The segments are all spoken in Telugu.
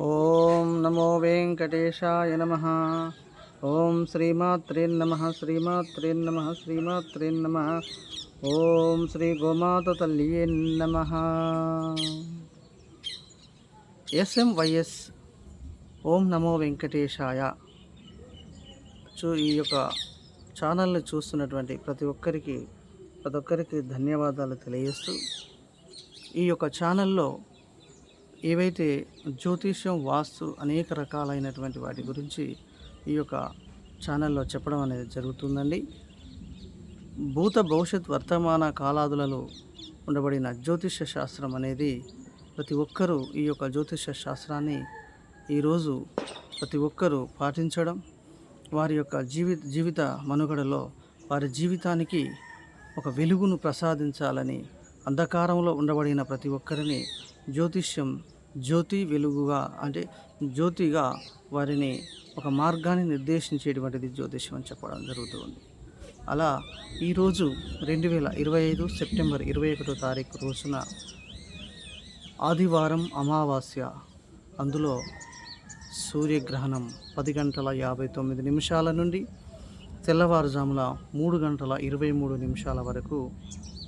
ఓం నమో వెంకటేశాయ నమ. ఓం శ్రీమాత్రే నమ శ్రీమాత్రే నమ శ్రీమాత్రే నమ. ఓం శ్రీ గోమాత తల్లి నమ. ఎస్ఎంవైఎస్. ఓం నమో వెంకటేశాయ. చూ ఈ యొక్క ఛానల్ని చూస్తున్నటువంటి ప్రతి ఒక్కరికి ప్రతి ఒక్కరికి ధన్యవాదాలు తెలియజేస్తూ ఈ యొక్క ఛానల్లో ఏవైతే జ్యోతిష్యం వాస్తు అనేక రకాలైనటువంటి వాటి గురించి ఈ యొక్క ఛానల్లో చెప్పడం అనేది జరుగుతుందండి. భూత భవిష్యత్ వర్తమాన కాలాదులలో ఉండబడిన జ్యోతిష శాస్త్రం అనేది ప్రతి ఒక్కరూ ఈ యొక్క జ్యోతిష శాస్త్రాన్ని ఈరోజు ప్రతి ఒక్కరూ పాటించడం వారి యొక్క జీవిత జీవిత మనుగడలో వారి జీవితానికి ఒక వెలుగును ప్రసాదించాలని అంధకారంలో ఉండబడిన ప్రతి ఒక్కరిని జ్యోతిష్యం జ్యోతి వెలుగుగా అంటే జ్యోతిగా వారిని ఒక మార్గాన్ని నిర్దేశించేటువంటిది జ్యోతిష్యం అని చెప్పడం జరుగుతుంది. అలా ఈరోజు రెండు వేల ఇరవై ఐదు సెప్టెంబర్ ఇరవై ఒకటో తారీఖు రోజున ఆదివారం అమావాస్య అందులో సూర్యగ్రహణం పది గంటల యాభై తొమ్మిది నిమిషాల నుండి తెల్లవారుజామున మూడు గంటల ఇరవై మూడు నిమిషాల వరకు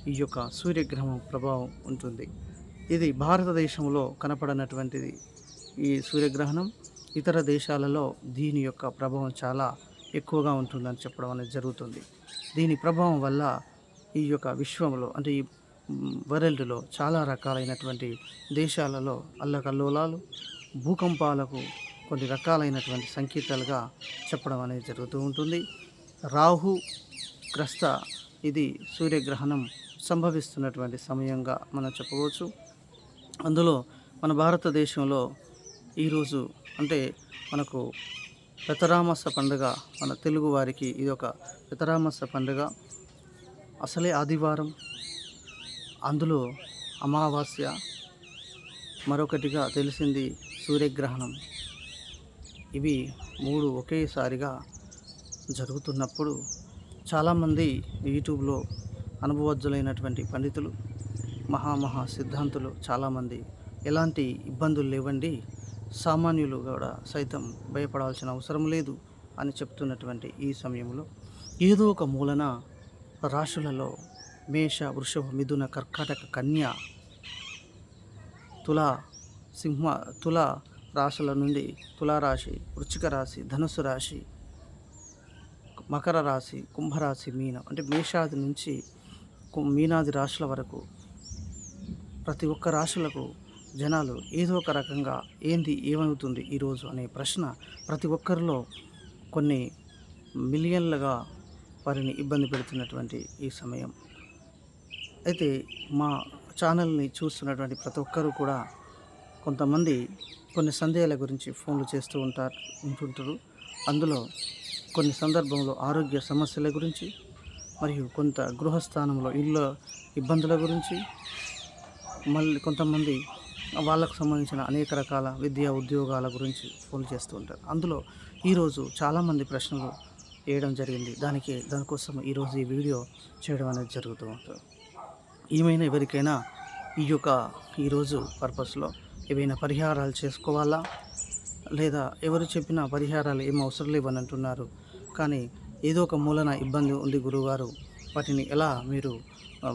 ఈ యొక్క సూర్యగ్రహణం ప్రభావం ఉంటుంది. ఇది భారతదేశంలో కనపడనటువంటిది. ఈ సూర్యగ్రహణం ఇతర దేశాలలో దీని యొక్క ప్రభావం చాలా ఎక్కువగా ఉంటుందని చెప్పడం అనేది జరుగుతుంది. దీని ప్రభావం వల్ల ఈ యొక్క విశ్వంలో అంటే ఈ వరల్డ్లో చాలా రకాలైనటువంటి దేశాలలో అల్లకల్లోలాలు భూకంపాలకు కొన్ని రకాలైనటువంటి సంకేతాలుగా చెప్పడం అనేది జరుగుతూ ఉంటుంది. రాహు గ్రస్త ఇది సూర్యగ్రహణం సంభవిస్తున్నటువంటి సమయంగా మనం చెప్పవచ్చు. అందులో మన భారతదేశంలో ఈరోజు అంటే మనకు పెతరామస పండుగ మన తెలుగు వారికి ఇది ఒక పెతరామస పండుగ. అసలే ఆదివారం. అందులో అమావాస్య మరొకటిగా తెలిసింది సూర్యగ్రహణం. ఇవి మూడు ఒకేసారిగా జరుగుతున్నప్పుడు చాలామంది యూట్యూబ్లో అనుభవజ్జులైనటువంటి పండితులు మహామహా సిద్ధాంతులు చాలామంది ఎలాంటి ఇబ్బందులు లేవండి. సామాన్యులు కూడా సైతం భయపడాల్సిన అవసరం లేదు అని చెప్తున్నటువంటి ఈ సమయంలో ఏదో ఒక మూలన రాశులలో మేష వృషభ మిథున కర్కాటక కన్య తుల సింహ తుల రాశుల నుండి తులారాశి వృచ్చిక రాశి ధనుసు రాశి మకర రాశి కుంభరాశి మీనం అంటే మేషాది నుంచి మీనాది రాశుల వరకు ప్రతి ఒక్క రాశులకు జనాలు ఏదో ఒక రకంగా ఏంది ఏమవుతుంది ఈరోజు అనే ప్రశ్న ప్రతి ఒక్కరిలో కొన్ని మిలియన్లుగా వారిని ఇబ్బంది పెడుతున్నటువంటి ఈ సమయం. అయితే మా ఛానల్ని చూస్తున్నటువంటి ప్రతి ఒక్కరూ కూడా కొంతమంది కొన్ని సందేహాల గురించి ఫోన్లు చేస్తూ ఉంటారు ఉంటుంటారు. అందులో కొన్ని సందర్భంలో ఆరోగ్య సమస్యల గురించి మరియు కొంత గృహస్థానంలో ఇళ్ళ ఇబ్బందుల గురించి మళ్ళీ కొంతమంది వాళ్ళకు సంబంధించిన అనేక రకాల విద్యా ఉద్యోగాల గురించి ఫోన్ చేస్తూ ఉంటారు. అందులో ఈరోజు చాలామంది ప్రశ్నలు వేయడం జరిగింది. దానికి దానికోసం ఈరోజు ఈ వీడియో చేయడం అనేది జరుగుతూ ఉంటుంది. ఏమైనా ఎవరికైనా ఈ యొక్క ఈరోజు పర్పస్లో ఏవైనా పరిహారాలు చేసుకోవాలా? లేదా ఎవరు చెప్పిన పరిహారాలు ఏం అవసరం లేవని అంటున్నారు కానీ ఏదో ఒక మూలన ఇబ్బంది ఉంది గురువుగారు వాటిని ఎలా మీరు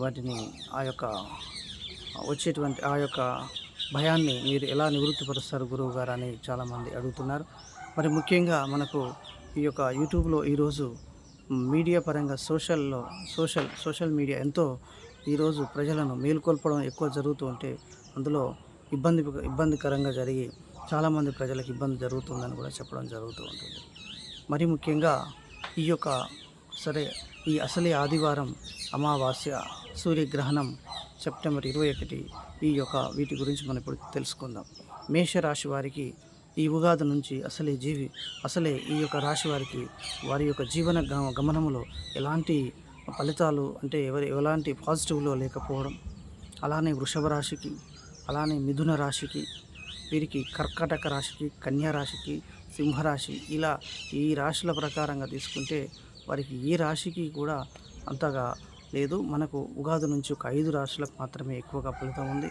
వాటిని ఆ యొక్క వచ్చేటువంటి ఆ యొక్క భయాన్ని మీరు ఎలా నివృత్తిపరుస్తారు గురువు గారు అని చాలామంది అడుగుతున్నారు. మరి ముఖ్యంగా మనకు ఈ యొక్క యూట్యూబ్లో ఈరోజు మీడియా పరంగా సోషల్లో సోషల్ సోషల్ మీడియా ఎంతో ఈరోజు ప్రజలను మేల్కొల్పడం ఎక్కువ జరుగుతూ ఉంటే అందులో ఇబ్బంది ఇబ్బందికరంగా జరిగి చాలామంది ప్రజలకు ఇబ్బంది జరుగుతుందని కూడా చెప్పడం జరుగుతూ ఉంటుంది. మరి ముఖ్యంగా ఈ యొక్క సరే ఈ అసలే ఆదివారం అమావాస్య సూర్యగ్రహణం సెప్టెంబర్ ఇరవై ఒకటి ఈ యొక్క వీటి గురించి మనం ఇప్పుడు తెలుసుకుందాం. మేషరాశి వారికి ఈ ఉగాది నుంచి అసలే జీవి అసలే ఈ యొక్క రాశి వారికి వారి యొక్క జీవన గ- గమనములో ఎలాంటి ఫలితాలు అంటే ఎవరి ఎలాంటి పాజిటివ్లో లేకపోవడం అలానే వృషభ రాశికి అలానే మిథున రాశికి వీరికి కర్కాటక రాశికి కన్యా రాశికి సింహరాశి ఇలా ఈ రాశుల ప్రకారంగా తీసుకుంటే వారికి ఈ రాశికి కూడా అంతగా లేదు మనకు ఉగాది నుంచి ఒక ఐదు రాశులకు మాత్రమే ఎక్కువగా ఫలితం ఉంది.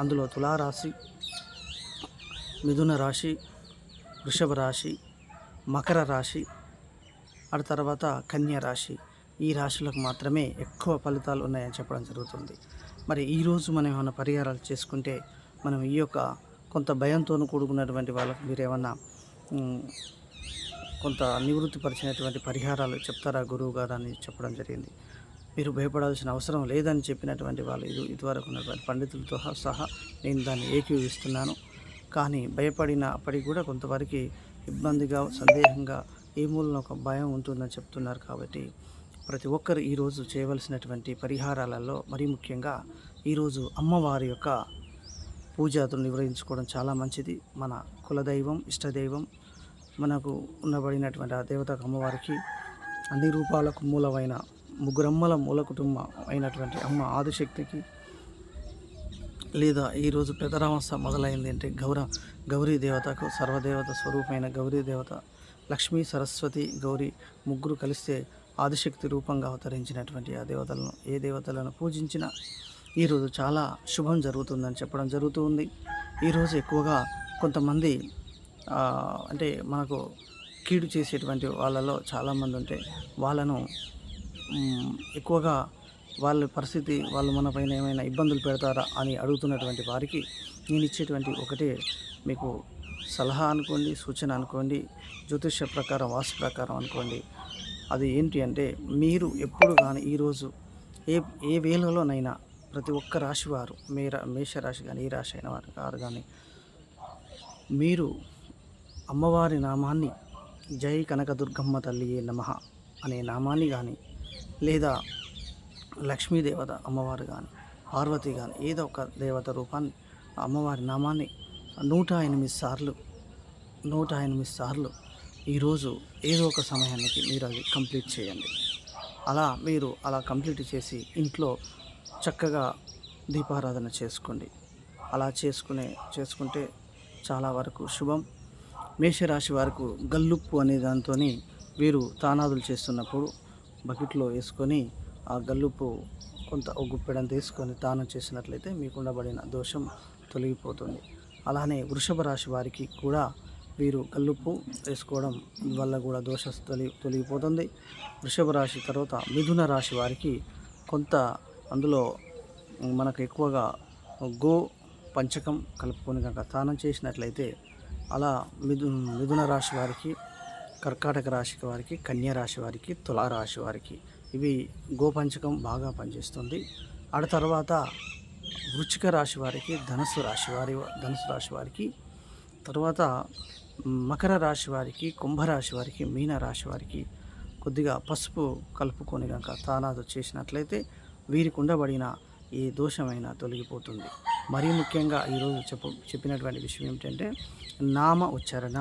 అందులో తులారాశి మిథున రాశి వృషభ రాశి మకర రాశి ఆ తర్వాత కన్యా రాశి. ఈ రాశులకు మాత్రమే ఎక్కువ ఫలితాలు ఉన్నాయని చెప్పడం జరుగుతుంది. మరి ఈరోజు మనం ఏమైనా పరిహారాలు చేసుకుంటే మనం ఈ యొక్క కొంత భయంతో కూడుకున్నటువంటి వాళ్ళకు మీరు ఏమన్నా కొంత నివృత్తి పరిచినటువంటి పరిహారాలు చెప్తారా? గురువు గారు అని చెప్పడం జరిగింది. మీరు భయపడాల్సిన అవసరం లేదని చెప్పినటువంటి వాళ్ళు ఇది ఇదివరకు ఉన్నటువంటి పండితులతో సహా నేను దాన్ని ఏకీవిస్తున్నాను. కానీ భయపడిన అప్పటికి కూడా కొంతవరకు ఇబ్బందిగా సందేహంగా ఏ మూలన ఒక భయం ఉంటుందని చెప్తున్నారు కాబట్టి ప్రతి ఒక్కరు ఈరోజు చేయవలసినటువంటి పరిహారాలలో మరీ ముఖ్యంగా ఈరోజు అమ్మవారి యొక్క పూజాతులు నిర్వహించుకోవడం చాలా మంచిది. మన కులదైవం ఇష్టదైవం మనకు ఉన్నబడినటువంటి ఆ దేవత అమ్మవారికి అన్ని రూపాలకు మూలమైన ముగ్గురమ్మల మూల కుటుంబం అయినటువంటి అమ్మ ఆదిశక్తికి లేదా ఈరోజు పెదరామస మొదలైంది అంటే గౌర గౌరీ దేవతకు సర్వదేవత స్వరూపమైన గౌరీ దేవత లక్ష్మీ సరస్వతి గౌరీ ముగ్గురు కలిస్తే ఆదిశక్తి రూపంగా అవతరించినటువంటి ఆ దేవతలను ఏ దేవతలను పూజించినా ఈరోజు చాలా శుభం జరుగుతుందని చెప్పడం జరుగుతూ ఉంది. ఈరోజు ఎక్కువగా కొంతమంది అంటే మనకు కీడు చేసేటువంటి వాళ్ళలో చాలామంది ఉంటే వాళ్ళను ఎక్కువగా వాళ్ళ పరిస్థితి వాళ్ళు మన పైన ఏమైనా ఇబ్బందులు పెడతారా అని అడుగుతున్నటువంటి వారికి నేను ఇచ్చేటువంటి ఒకటే మీకు సలహా అనుకోండి సూచన అనుకోండి జ్యోతిష ప్రకారం వాస్తు ప్రకారం అనుకోండి. అది ఏంటి అంటే మీరు ఎప్పుడు కానీ ఈరోజు ఏ ఏ వేళలోనైనా ప్రతి ఒక్క రాశి వారు మేర మేషరాశి కానీ ఏ రాశి అయిన వారు వారు కానీ మీరు అమ్మవారి నామాన్ని జై కనకదుర్గమ్మ తల్లియే నమః అనే నామాన్ని కానీ లేదా లక్ష్మీదేవత అమ్మవారు కానీ పార్వతి కానీ ఏదో ఒక దేవత రూపాన్ని ఆ అమ్మవారి నామాన్ని నూట ఎనిమిది సార్లు నూట ఎనిమిది సార్లు ఈరోజు ఏదో ఒక సమయానికి మీరు అది కంప్లీట్ చేయండి. అలా మీరు అలా కంప్లీట్ చేసి ఇంట్లో చక్కగా దీపారాధన చేసుకోండి. అలా చేసుకునే చేసుకుంటే చాలా వరకు శుభం. మేషరాశి వారికి గల్లుప్పు అనే దాంతో వీరు తానాదులు చేస్తున్నప్పుడు బకెట్లో వేసుకొని ఆ గల్లుప్పు కొంత ఒక గుప్పెడంత తీసుకొని దానం చేసినట్లయితే మీకు ఉండబడిన దోషం తొలగిపోతుంది. అలానే వృషభ రాశి వారికి కూడా వీరు కల్లుప్పు వేసుకోవడం వల్ల కూడా దోష తొలి తొలగిపోతుంది. వృషభ రాశి తర్వాత మిథున రాశి వారికి కొంత అందులో మనకు ఎక్కువగా గో పంచకం కలుపుకొని కనుక స్నానం చేసినట్లయితే అలా మిథు మిథున రాశి వారికి కర్కాటక రాశి వారికి కన్యా రాశి వారికి తులారాశి వారికి ఇవి గోపంచకం బాగా పనిచేస్తుంది. ఆడ తర్వాత వృచ్చిక రాశి వారికి ధనుసు రాశి వారి ధనుసు రాశి వారికి తర్వాత మకర రాశి వారికి కుంభరాశి వారికి మీన రాశి వారికి కొద్దిగా పసుపు కలుపుకొని కనుక తానాదు చేసినట్లయితే వీరికి ఉండబడిన ఏ దోషమైనా తొలగిపోతుంది. మరీ ముఖ్యంగా ఈరోజు చెప్ప చెప్పినటువంటి విషయం ఏమిటంటే నామ ఉచ్చారణ.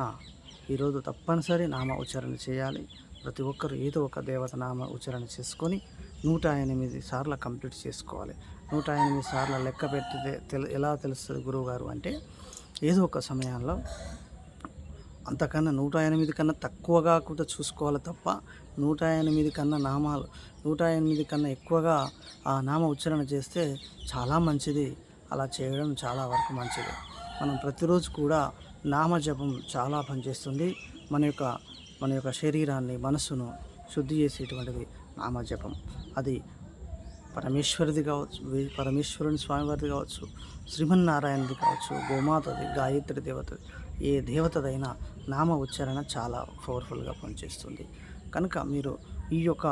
ఈరోజు తప్పనిసరి నామ ఉచ్చారణ చేయాలి. ప్రతి ఒక్కరు ఏదో ఒక దేవత నామ ఉచ్చారణ చేసుకొని నూట ఎనిమిది సార్లు కంప్లీట్ చేసుకోవాలి. నూట ఎనిమిది సార్లు లెక్క పెట్టితే తెలు ఎలా తెలుస్తుంది గురువుగారు అంటే ఏదో ఒక సమయంలో అంతకన్నా నూట ఎనిమిది కన్నా తక్కువగా కూడా చూసుకోవాలి తప్ప నూట ఎనిమిది కన్నా నామాలు నూట ఎనిమిది కన్నా ఎక్కువగా ఆ నామ ఉచ్చారణ చేస్తే చాలా మంచిది. అలా చేయడం చాలా వరకు మంచిది. మనం ప్రతిరోజు కూడా నామజపం చాలా పనిచేస్తుంది. మన యొక్క మన యొక్క శరీరాన్ని మనస్సును శుద్ధి చేసేటువంటిది నామజపం అది పరమేశ్వరిది కావచ్చు పరమేశ్వరుని స్వామివారిది కావచ్చు శ్రీమన్నారాయణది కావచ్చు గోమాతది గాయత్రి దేవతది ఏ దేవతదైనా నామ ఉచ్చారణ చాలా పవర్ఫుల్గా పనిచేస్తుంది. కనుక మీరు ఈ యొక్క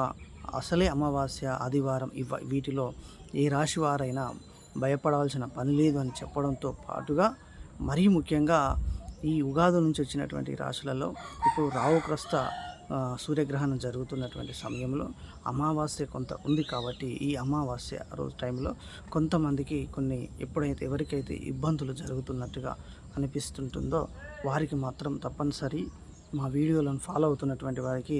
అసలే అమావాస్య ఆదివారం ఇవ వీటిలో ఏ రాశి వారైనా భయపడవలసిన పని లేదు అని చెప్పడంతో పాటుగా మరీ ముఖ్యంగా ఈ ఉగాది నుంచి వచ్చినటువంటి రాశులలో ఇప్పుడు రావుగ్రస్త ఆ, సూర్యగ్రహణం జరుగుతున్నటువంటి సమయంలో అమావాస్య కొంత ఉంది కాబట్టి ఈ అమావాస్య రోజు టైంలో కొంతమందికి కొన్ని ఎప్పుడైతే ఎవరికైతే ఇబ్బందులు జరుగుతున్నట్టుగా అనిపిస్తుంటుందో వారికి మాత్రం తప్పనిసరి మా వీడియోలను ఫాలో అవుతున్నటువంటి వారికి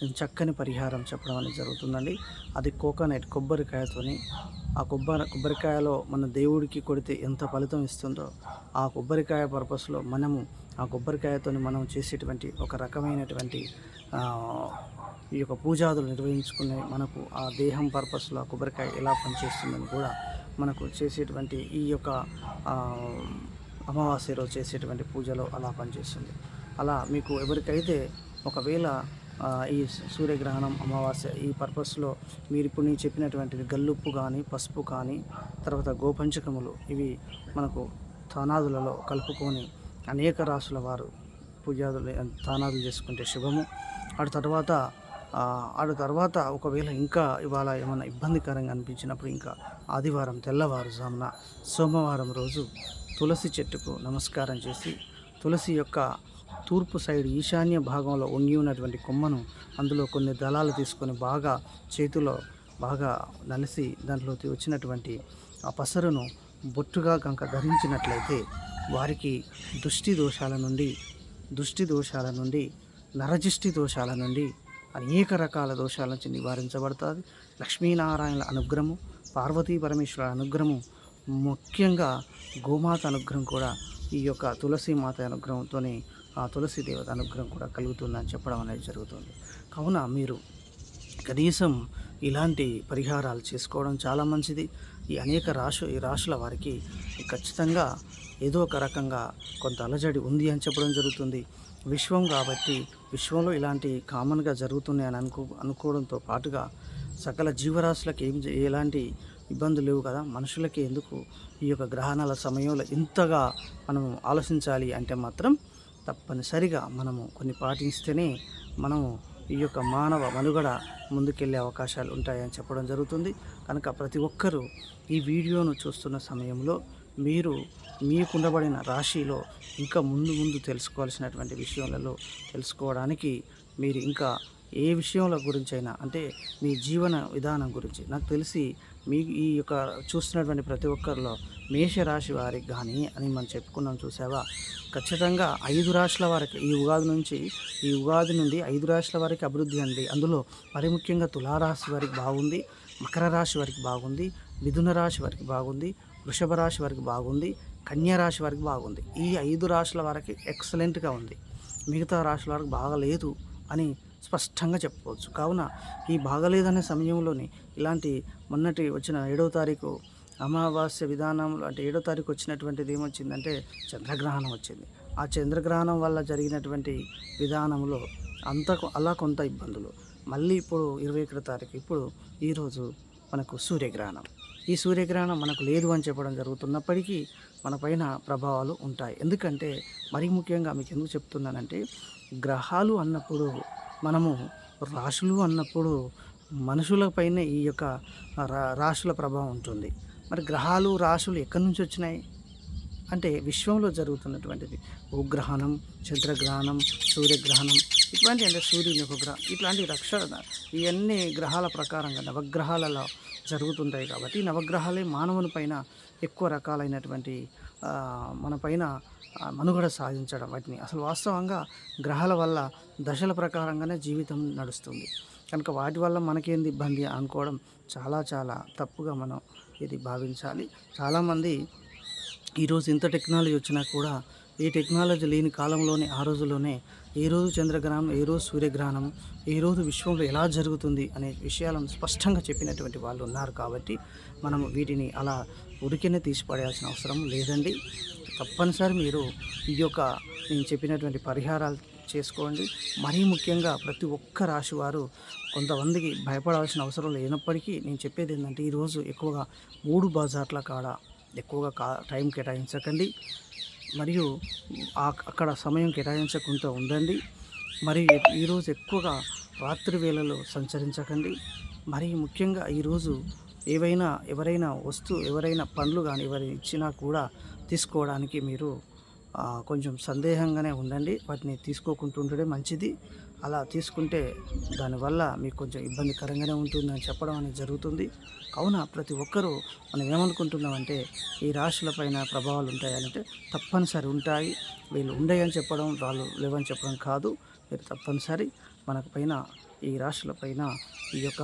నేను చక్కని పరిహారం చెప్పడం అనేది జరుగుతుందండి. అది కోకోనట్ కొబ్బరికాయతోని ఆ కొబ్బరి కొబ్బరికాయలో మన దేవుడికి కొడితే ఎంత ఫలితం ఇస్తుందో ఆ కొబ్బరికాయ పర్పస్లో మనము ఆ కొబ్బరికాయతో మనం చేసేటువంటి ఒక రకమైనటువంటి ఈ యొక్క పూజాదులు నిర్వహించుకునే మనకు ఆ దేహం పర్పస్లో ఆ కొబ్బరికాయ ఎలా పనిచేస్తుందని కూడా మనకు చేసేటువంటి ఈ యొక్క అమావాస్య రోజు చేసేటువంటి పూజలో అలా పనిచేస్తుంది. అలా మీకు ఎవరికైతే ఒకవేళ ఈ సూర్యగ్రహణం అమావాస్య ఈ పర్పస్లో మీరు ఇప్పుడు నేను చెప్పినటువంటిది గల్లుప్పు కానీ పసుపు కానీ తర్వాత గోపంచకములు ఇవి మనకు తానాదులలో కలుపుకొని అనేక రాసుల వారు పూజాదులు తానాదులు చేసుకుంటే శుభము. ఆడు తర్వాత ఆ, ఆడు తర్వాత ఒకవేళ ఇంకా ఇవాళ ఏమైనా ఇబ్బందికరంగా అనిపించినప్పుడు ఇంకా ఆదివారం తెల్లవారుజామున సోమవారం రోజు తులసి చెట్టుకు నమస్కారం చేసి తులసి యొక్క తూర్పు సైడ్ ఈశాన్య భాగంలో ఉంగి ఉన్నటువంటి కొమ్మను అందులో కొన్ని దళాలు తీసుకొని బాగా చేతిలో బాగా నలిసి దాంట్లోకి వచ్చినటువంటి ఆ పసరును బొట్టుగా కనుక ధరించినట్లయితే వారికి దృష్టి దోషాల నుండి దృష్టి దోషాల నుండి నరజిష్టి దోషాల నుండి అనేక రకాల దోషాల నుంచి నివారించబడుతుంది. లక్ష్మీనారాయణ అనుగ్రహము పార్వతీ పరమేశ్వర అనుగ్రహము ముఖ్యంగా గోమాత అనుగ్రహం కూడా ఈ యొక్క తులసి మాత అనుగ్రహంతోనే ఆ తులసి దేవత అనుగ్రహం కూడా కలుగుతుందని చెప్పడం అనేది జరుగుతుంది. కావున మీరు కనీసం ఇలాంటి పరిహారాలు చేసుకోవడం చాలా మంచిది. ఈ అనేక రాశు ఈ రాశుల వారికి ఖచ్చితంగా ఏదో ఒక రకంగా కొంత అలజడి ఉంది అని చెప్పడం జరుగుతుంది. విశ్వం కాబట్టి విశ్వంలో ఇలాంటి కామన్గా జరుగుతున్నాయని అనుకో అనుకోవడంతో పాటుగా సకల జీవరాశులకు ఏం ఎలాంటి ఇబ్బందులు లేవు కదా. మనుషులకి ఎందుకు ఈ యొక్క గ్రహణాల సమయంలో ఇంతగా మనం ఆలోచించాలి అంటే మాత్రం తప్పనిసరిగా మనము కొన్ని పాటిస్తేనే మనము ఈ యొక్క మానవ మనుగడ ముందుకెళ్ళే అవకాశాలు ఉంటాయని చెప్పడం జరుగుతుంది. కనుక ప్రతి ఒక్కరూ ఈ వీడియోను చూస్తున్న సమయంలో మీరు మీకుండబడిన రాశిలో ఇంకా ముందు ముందు తెలుసుకోవాల్సినటువంటి విషయాలలో తెలుసుకోవడానికి మీరు ఇంకా ఏ విషయంల గురించి అయినా అంటే మీ జీవన విధానం గురించి. నాకు తెలిసి మీ ఈ యొక్క చూస్తున్నటువంటి ప్రతి ఒక్కరిలో మేషరాశి వారికి కానీ అని మనం చెప్పుకున్నాం చూసావా? ఖచ్చితంగా ఐదు రాశుల వారికి ఈ ఉగాది నుంచి ఈ ఉగాది నుండి ఐదు రాశుల వారికి అభివృద్ధి అండి అందులో మరి ముఖ్యంగా తులారాశి వారికి బాగుంది మకర రాశి వారికి బాగుంది మిథున రాశి వారికి బాగుంది వృషభ రాశి వారికి బాగుంది కన్యా రాశి వారికి బాగుంది. ఈ ఐదు రాశుల వారికి ఎక్సలెంట్గా ఉంది. మిగతా రాశుల వారికి బాగలేదు అని స్పష్టంగా చెప్పుకోవచ్చు. కావున ఈ బాగలేదనే సమయంలోనే ఇలాంటి మొన్నటి వచ్చిన ఏడవ తారీఖు అమావాస్య విధానంలో అంటే ఏడో తారీఖు వచ్చినటువంటిది ఏమొచ్చిందంటే చంద్రగ్రహణం వచ్చింది. ఆ చంద్రగ్రహణం వల్ల జరిగినటువంటి విధానంలో అంత అలా కొంత ఇబ్బందులు. మళ్ళీ ఇప్పుడు ఇరవై ఒకటో తారీఖు ఇప్పుడు ఈరోజు మనకు సూర్యగ్రహణం. ఈ సూర్యగ్రహణం మనకు లేదు అని చెప్పడం జరుగుతున్నప్పటికీ మన పైన ప్రభావాలు ఉంటాయి. ఎందుకంటే మరీ ముఖ్యంగా మీకు ఎందుకు చెప్తున్నానంటే గ్రహాలు అన్నప్పుడు మనము రాశులు అన్నప్పుడు మనుషులపైన ఈ యొక్క రా- రాశుల ప్రభావం ఉంటుంది. మరి గ్రహాలు రాశులు ఎక్కడి నుంచి వచ్చినాయి? అంటే విశ్వంలో జరుగుతున్నటువంటిది. భూగ్రహణం చంద్రగ్రహణం సూర్యగ్రహణం ఇట్లాంటి అంటే సూర్యుని యొక్క గ్రహం ఇట్లాంటి రక్షణ ఇవన్నీ గ్రహాల ప్రకారంగా నవగ్రహాలలో జరుగుతుంటాయి కాబట్టి ఈ నవగ్రహాలే మానవుని పైన ఎక్కువ రకాలైనటువంటి మన పైన మనుగడ సాధించడం వాటిని. అసలు వాస్తవంగా గ్రహాల వల్ల దశల ప్రకారంగానే జీవితం నడుస్తుంది. కనుక వాటి వల్ల మనకేంది ఇబ్బంది అనుకోవడం చాలా చాలా తప్పుగా మనం ఇది భావించాలి. చాలామంది ఈరోజు ఇంత టెక్నాలజీ వచ్చినా కూడా ఈ టెక్నాలజీ లేని కాలంలోనే ఆ రోజుల్లోనే ఏ రోజు చంద్రగ్రహణం ఏ రోజు సూర్యగ్రహణం ఏ రోజు విశ్వంలో ఎలా జరుగుతుంది అనే విషయాలను స్పష్టంగా చెప్పినటువంటి వాళ్ళు ఉన్నారు కాబట్టి మనం వీటిని అలా ఉరికినే తీసిపడేయాల్సిన అవసరం లేదండి. తప్పనిసరి మీరు ఈ యొక్క నేను చెప్పినటువంటి పరిహారాలు చేసుకోండి. మరీ ముఖ్యంగా ప్రతి ఒక్క రాశి వారు కొంతమందికి భయపడాల్సిన అవసరం లేనప్పటికీ నేను చెప్పేది ఏంటంటే ఈరోజు ఎక్కువగా మూడు బజార్ల కాడ ఎక్కువగా కా టైం కేటాయించకండి. మరియు అక్కడ సమయం కేటాయించకుండా ఉండండి. మరియు ఈరోజు ఎక్కువగా రాత్రి వేళలో సంచరించకండి. మరి ముఖ్యంగా ఈరోజు ఏవైనా ఎవరైనా వస్తువు ఎవరైనా పండ్లు కానీ ఎవరైనా ఇచ్చినా కూడా తీసుకోవడానికి మీరు కొంచెం సందేహంగానే ఉండండి. వాటిని తీసుకోకుండా ఉండడం మంచిది. అలా తీసుకుంటే దానివల్ల మీకు కొంచెం ఇబ్బందికరంగానే ఉంటుందని చెప్పడం అనేది జరుగుతుంది. కావున ప్రతి ఒక్కరూ మనం ఏమనుకుంటున్నామంటే ఈ రాశులపైన ప్రభావాలు ఉంటాయంటే తప్పనిసరి ఉంటాయి. వీళ్ళు ఉండయని చెప్పడం వాళ్ళు లేవని చెప్పడం కాదు. మీరు తప్పనిసరి మనకు పైన ఈ రాశుల పైన ఈ యొక్క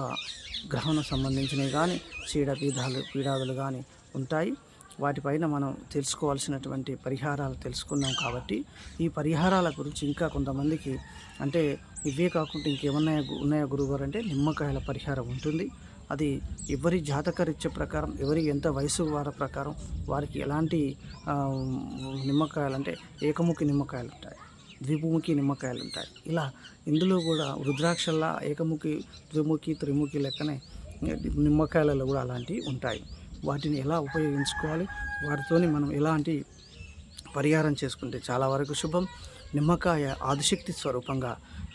గ్రహణం సంబంధించినవి కానీ చీడ పీడాలు పీడాదులు కానీ ఉంటాయి. వాటిపైన మనం తెలుసుకోవాల్సినటువంటి పరిహారాలు తెలుసుకున్నాం కాబట్టి ఈ పరిహారాల గురించి ఇంకా కొంతమందికి అంటే ఇవే కాకుండా ఇంకేమన్నాయా ఉన్నాయా గురుగారు అంటే నిమ్మకాయల పరిహారం ఉంటుంది. అది ఎవరి జాతకరీత్య ప్రకారం ఎవరి ఎంత వయసు వారి ప్రకారం వారికి ఎలాంటి నిమ్మకాయలు అంటే ఏకముఖి నిమ్మకాయలు ఉంటాయి ద్విముఖి నిమ్మకాయలు ఉంటాయి. ఇలా ఇందులో కూడా రుద్రాక్షల్లా ఏకముఖి ద్విముఖి త్రిముఖి లెక్కనే నిమ్మకాయలలో కూడా అలాంటివి ఉంటాయి. వాటిని ఎలా ఉపయోగించుకోవాలి? వాటితోని మనం ఎలాంటి పరిహారం చేసుకుంటే చాలా వరకు శుభం? నిమ్మకాయ ఆదిశక్తి స్వరూపంగా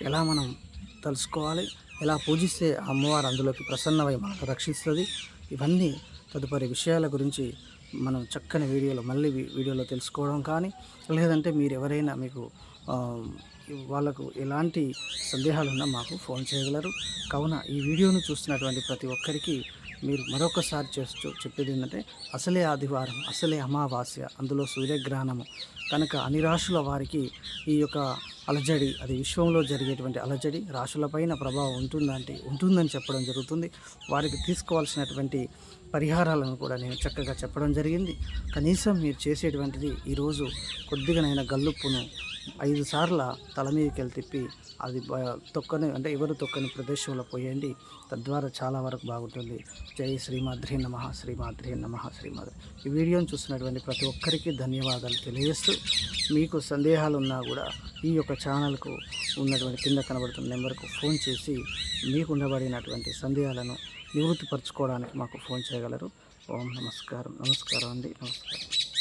ఎలా మనం తెలుసుకోవాలి ఎలా పూజిస్తే అమ్మవారు అందులోకి ప్రసన్నమై మనకు రక్షిస్తుంది? ఇవన్నీ తదుపరి విషయాల గురించి మనం చక్కని వీడియోలో మళ్ళీ వీడియోలో తెలుసుకోవడం కానీ లేదంటే మీరు ఎవరైనా మీకు వాళ్ళకు ఎలాంటి సందేహాలు ఉన్నా మాకు ఫోన్ చేయగలరు. కావున ఈ వీడియోను చూస్తున్నటువంటి ప్రతి ఒక్కరికి మీరు మరొకసారి చేస్తూ చెప్పేది ఏంటంటే అసలే ఆదివారం అసలే అమావాస్య అందులో సూర్యగ్రహణము. కనుక అన్ని రాశుల వారికి ఈ యొక్క అలజడి అది విశ్వంలో జరిగేటువంటి అలజడి రాశులపైన ప్రభావం ఉంటుందంటే ఉంటుందని చెప్పడం జరుగుతుంది. వారికి తీసుకోవాల్సినటువంటి పరిహారాలను కూడా నేను చక్కగా చెప్పడం జరిగింది. కనీసం మీరు చేసేటువంటిది ఈరోజు కొద్దిగానైనా గల్లుప్పును ఐదు సార్ల తల మీదకి వెళ్ళి తిప్పి అది తొక్కని అంటే ఎవరు తొక్కని ప్రదేశంలో పోయండి తద్వారా చాలా వరకు బాగుంటుంది. జై శ్రీమాద్రి నమ శ్రీమాద్రి నమ శ్రీమాద్రి. ఈ వీడియోను చూసినటువంటి ప్రతి ఒక్కరికి ధన్యవాదాలు తెలియజేస్తూ మీకు సందేహాలు ఉన్నా కూడా ఈ యొక్క ఛానల్కు ఉన్నటువంటి కింద కనబడుతున్న నెంబర్కు ఫోన్ చేసి మీకు ఉండబడినటువంటి సందేహాలను నివృత్తిపరచుకోవడానికి మాకు ఫోన్ చేయగలరు. ఓం నమస్కారం. నమస్కారం అండి. నమస్కారం.